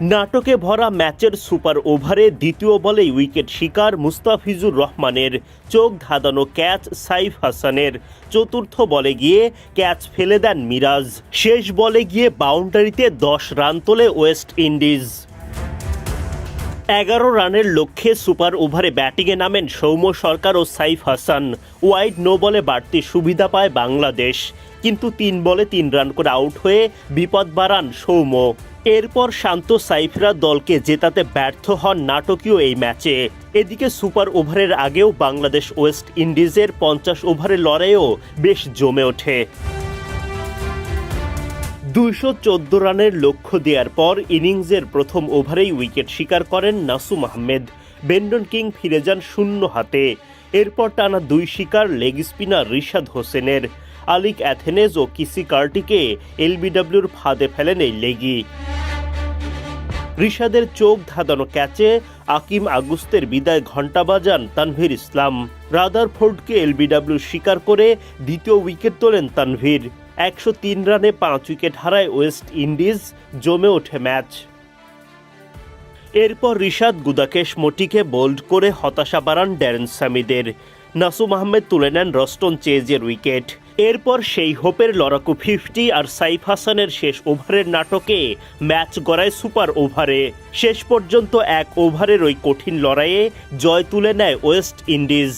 নাটকে ভরা ম্যাচের সুপার ওভারে দ্বিতীয় বলেই উইকেট শিকার মুস্তাফিজুর রহমানের। চোখ ধাঁধানো ক্যাচ সাইফ হাসানের। চতুর্থ বলে গিয়ে ক্যাচ ফেলে দেন মিরাজ। শেষ বলে গিয়ে বাউন্ডারিতে দশ রান তোলে ওয়েস্ট ইন্ডিজ। এগারো রানের লক্ষ্যে সুপার ওভারে ব্যাটিংয়ে নামেন সৌম্য সরকার ও সাইফ হাসান। ওয়াইড নো বলে বাড়তি সুবিধা পায় বাংলাদেশ। কিন্তু তিন বলে তিন রান করে আউট হয়ে বিপদ বাড়ান সৌম্য। এরপর শান্ত সাইফরা দলকে জেতাতে ব্যর্থ হন নাটকীয় এই ম্যাচে। এদিকে সুপার ওভারের আগেও বাংলাদেশ ওয়েস্ট ইন্ডিজের পঞ্চাশ ওভারের লড়াইও বেশ জমে ওঠে। দুইশো চোদ্দ রানের লক্ষ্য দেওয়ার পর ইনিংসের প্রথম ওভারেই উইকেট শিকার করেন নাসুম আহমেদ। বেন্ডন কিং ফিরে যান শূন্য হাতে। এরপর টানা দুই শিকার লেগ স্পিনার রিশাদ হোসেনের। আলিক অ্যাথেনেজ ও কিসি কার্টিকে এলবিডব্লিউর ফাঁদে ফেলেন এই লেগি। রিশাদের চোখ ধাঁধানো ক্যাচে আকিম আগুস্তের বিদায় ঘণ্টা বাজান তানভীর ইসলাম। রাদারফোর্ডকে এলবিডব্লিউ স্বীকার করে দ্বিতীয় উইকেট তোলেন তানভীর। একশো তিন রানে পাঁচ উইকেট হারায় ওয়েস্ট ইন্ডিজ, জমে ওঠে ম্যাচ। এরপর রিশাদ গুদাকেশ মটিকে বোল্ড করে হতাশা বাড়ান ড্যারেন সামিদের নাসুম আহমেদ তুলে নেন রস্টন চেজের উইকেট। এরপর সেই হোপের লড়াকু ফিফটি আর সাইফ হাসানের শেষ ওভারের নাটকে ম্যাচ গড়ায় সুপার ওভারে। শেষ পর্যন্ত এক ওভারের ওই কঠিন লড়াইয়ে জয় তুলে নেয় ওয়েস্ট ইন্ডিজ।